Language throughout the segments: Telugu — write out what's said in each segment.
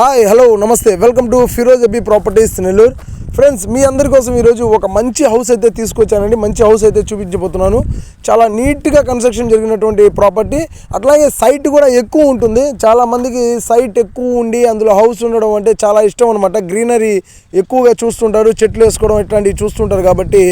హాయ్ హలో నమస్తే. Welcome to Firoz Abi properties Nellore. Friends మీ అందరి కోసం ఈరోజు ఒక మంచి హౌస్ అయితే తీసుకొచ్చానండి. మంచి హౌస్ అయితే చూపించబోతున్నాను. చాలా నీట్గా కన్స్ట్రక్షన్ జరిగినటువంటి ప్రాపర్టీ. అట్లాగే సైట్ కూడా ఎక్కువ ఉంటుంది. చాలా మందికి సైట్ ఎక్కువ ఉండి అందులో హౌస్ ఉండడం అంటే చాలా ఇష్టం అనమాట గ్రీనరీ ఎక్కువగా చూస్తుంటారు. చెట్లు వేసుకోవడం ఇట్లాంటివి చూస్తుంటారు కాబట్టి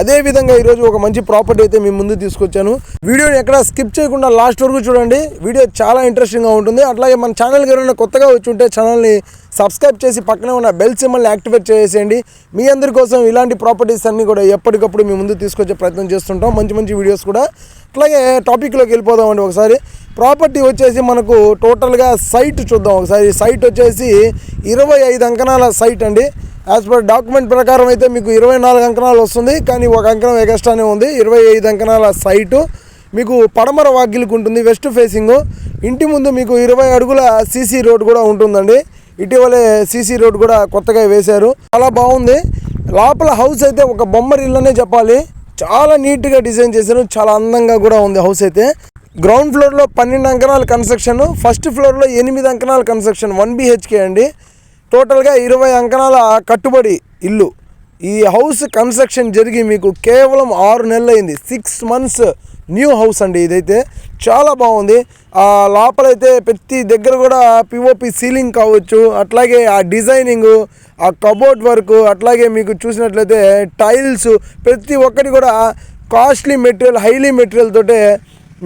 అదే విధంగా ఈరోజు ఒక మంచి ప్రాపర్టీ అయితే మీ ముందు తీసుకొచ్చాను. వీడియోని ఎక్కడ స్కిప్ చేయకుండా లాస్ట్ వరకు చూడండి. వీడియో చాలా ఇంట్రెస్టింగ్గా ఉంటుంది. అట్లాగే మన ఛానల్కి ఎవరైనా కొత్తగా వచ్చి ఉంటే ఛానల్ని సబ్స్క్రైబ్ చేసి పక్కనే ఉన్న బెల్ సిమ్మల్ని యాక్టివేట్ చేసేయండి. మీ అందరి కోసం ఇలాంటి ప్రాపర్టీస్ అన్నీ కూడా ఎప్పటికప్పుడు మీ ముందు తీసుకొచ్చే ప్రయత్నం చేస్తుంటాం. మంచి మంచి వీడియోస్ కూడా. అట్లాగే టాపిక్లోకి వెళ్ళిపోదామండి ఒకసారి. ప్రాపర్టీ వచ్చేసి మనకు టోటల్గా సైట్ చూద్దాం ఒకసారి. సైట్ వచ్చేసి ఇరవై ఐదు అంకణాల సైట్ అండి. యాజ్ పర్ డాక్యుమెంట్ ప్రకారం అయితే మీకు ఇరవై నాలుగు అంకణాలు వస్తుంది కానీ ఒక అంకణం ఎగస్ట్రానే ఉంది. ఇరవై ఐదు అంకణాల సైటు మీకు పడమర వాకిలికి ఉంటుంది వెస్ట్ ఫేసింగ్ ఇంటి ముందు మీకు ఇరవై అడుగుల సీసీ రోడ్ కూడా ఉంటుందండి. ఇటీవలే సీసీ రోడ్ కూడా కొత్తగా వేశారు. చాలా బాగుంది. లోపల హౌస్ అయితే ఒక బొమ్మరి ఇల్లనే చెప్పాలి. చాలా నీట్గా డిజైన్ చేశారు. చాలా అందంగా కూడా ఉంది హౌస్ అయితే. గ్రౌండ్ ఫ్లోర్లో పన్నెండు అంకణాల కన్స్ట్రక్షన్ ఫస్ట్ ఫ్లోర్లో ఎనిమిది అంకణాల కన్స్ట్రక్షన్ వన్ బిహెచ్కే అండి. టోటల్గా ఇరవై అంకణాల కట్టుబడి ఇల్లు. ఈ హౌస్ కన్స్ట్రక్షన్ జరిగి మీకు కేవలం ఆరు నెలలు అయింది సిక్స్ మంత్స్ న్యూ హౌస్ అండి ఇదైతే. చాలా బాగుంది. ఆ లోపలైతే ప్రతి దగ్గర కూడా పిఓపి సీలింగ్ కావచ్చు అట్లాగే ఆ డిజైనింగ్ ఆ కబోర్డ్ వర్క్ అట్లాగే మీకు చూసినట్లయితే టైల్స్ ప్రతి ఒక్కటి కూడా కాస్ట్లీ మెటీరియల్ హైలీ మెటీరియల్ తోటే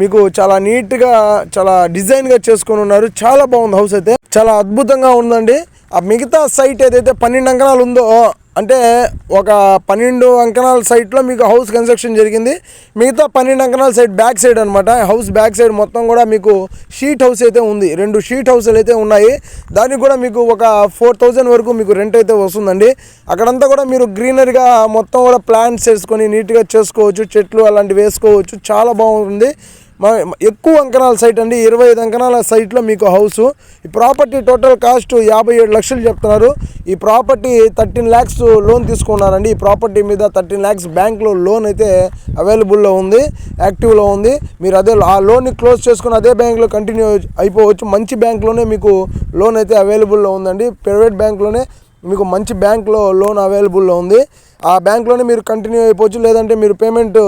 మీకు చాలా నీట్గా చాలా డిజైన్గా చేసుకొని ఉన్నారు. చాలా బాగుంది హౌస్ అయితే. చాలా అద్భుతంగా ఉందండి. ఆ మిగతా సైట్ ఏదైతే పన్నెండు అంకణాలు ఉందో అంటే ఒక పన్నెండు అంకణాల సైట్లో మీకు హౌస్ కన్స్ట్రక్షన్ జరిగింది. మిగతా పన్నెండు అంకణాల సైడ్ బ్యాక్ సైడ్ అనమాట హౌస్ బ్యాక్ సైడ్ మొత్తం కూడా మీకు షీట్ హౌస్ అయితే ఉంది. రెండు షీట్ హౌస్లు అయితే ఉన్నాయి. దానికి కూడా మీకు ఒక ఫోర్ థౌజండ్ వరకు మీకు రెంట్ అయితే వస్తుందండి. అక్కడంతా కూడా మీరు గ్రీనరీగా మొత్తం కూడా ప్లాంట్స్ వేసుకొని నీట్గా చేసుకోవచ్చు. చెట్లు అలాంటివి వేసుకోవచ్చు. చాలా బాగుంది ఎక్కువ అంకణాల సైట్ అండి. ఇరవై ఐదు అంకణాల సైట్లో మీకు హౌస్ ఈ ప్రాపర్టీ టోటల్ కాస్ట్ యాభై ఏడు లక్షలు చెప్తున్నారు. ఈ ప్రాపర్టీ థర్టీన్ ల్యాక్స్ లోన్ తీసుకున్నారండి. ఈ ప్రాపర్టీ మీద థర్టీన్ ల్యాక్స్ బ్యాంక్లో లోన్ అయితే అవైలబుల్లో ఉంది యాక్టివ్లో ఉంది. మీరు అదే ఆ లోన్ని క్లోజ్ చేసుకుని అదే బ్యాంక్లో కంటిన్యూ అయిపోవచ్చు. మంచి బ్యాంక్లోనే మీకు లోన్ అయితే అవైలబుల్లో ఉందండి. ప్రైవేట్ బ్యాంక్లోనే మీకు మంచి బ్యాంక్లో లోన్ అవైలబుల్లో ఉంది. ఆ బ్యాంక్లోనే మీరు కంటిన్యూ అయిపోవచ్చు. లేదంటే మీరు పేమెంట్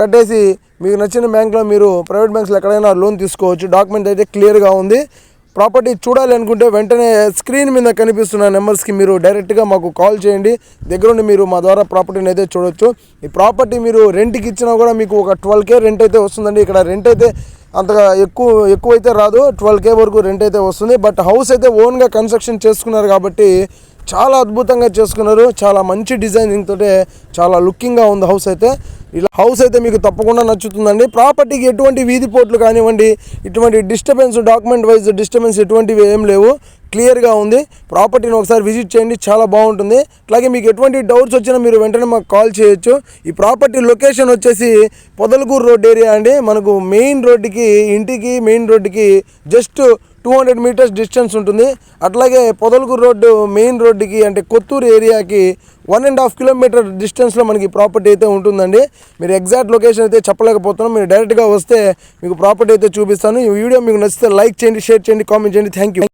కట్టేసి మీకు నచ్చిన బ్యాంక్లో మీరు ప్రైవేట్ బ్యాంక్స్లో ఎక్కడైనా లోన్ తీసుకోవచ్చు. డాక్యుమెంట్ అయితే క్లియర్గా ఉంది. ప్రాపర్టీ చూడాలి అనుకుంటే వెంటనే స్క్రీన్ మీద కనిపిస్తున్న నెంబర్స్కి మీరు డైరెక్ట్గా మాకు కాల్ చేయండి. దగ్గరుండి మీరు మా ద్వారా ప్రాపర్టీని అయితే చూడొచ్చు. ఈ ప్రాపర్టీ మీరు రెంట్కి ఇచ్చినా కూడా మీకు ఒక ట్వెల్వ్ కే రెంట్ అయితే వస్తుందండి. ఇక్కడ రెంట్ అయితే అంతగా ఎక్కువ ఎక్కువ అయితే రాదు. ట్వెల్వ్ కే వరకు రెంట్ అయితే వస్తుంది. బట్ హౌస్ అయితే ఓన్గా కన్స్ట్రక్షన్ చేసుకున్నారు కాబట్టి చాలా అద్భుతంగా చేసుకున్నారు. చాలా మంచి డిజైనింగ్ తోటే చాలా లుకింగ్గా ఉంది హౌస్ అయితే. ఇలా హౌస్ అయితే మీకు తప్పకుండా నచ్చుతుందండి. ప్రాపర్టీకి ఎటువంటి వీధి పోట్లు కానివ్వండి ఇటువంటి డిస్టర్బెన్స్ డాక్యుమెంట్ వైజ్ డిస్టర్బెన్స్ ఎటువంటివి ఏం లేవు. క్లియర్గా ఉంది. ప్రాపర్టీని ఒకసారి విజిట్ చేయండి చాలా బాగుంటుంది. అట్లాగే మీకు ఎటువంటి డౌట్స్ వచ్చినా మీరు వెంటనే మాకు కాల్ చేయొచ్చు. ఈ ప్రాపర్టీ లొకేషన్ వచ్చేసి పొదలకూరు రోడ్ ఏరియా అండి. మనకు మెయిన్ రోడ్డుకి ఇంటికి మెయిన్ రోడ్డుకి just two hundred meters distance ఉంటుంది. అట్లాగే పొదలకూరు రోడ్డు మెయిన్ రోడ్డుకి అంటే కొత్తూరు ఏరియాకి వన్ అండ్ హాఫ్ కిలోమీటర్ డిస్టెన్స్లో మనకి ప్రాపర్టీ అయితే ఉంటుందండి. మీరు ఎగ్జాక్ట్ లొకేషన్ అయితే చెప్పలేకపోతున్నాం. మీరు డైరెక్ట్గా వస్తే మీకు ప్రాపర్టీ అయితే చూపిస్తాను. ఈ వీడియో మీకు నచ్చితే లైక్ చేయండి షేర్ చేయండి కామెంట్ చేయండి. Thank you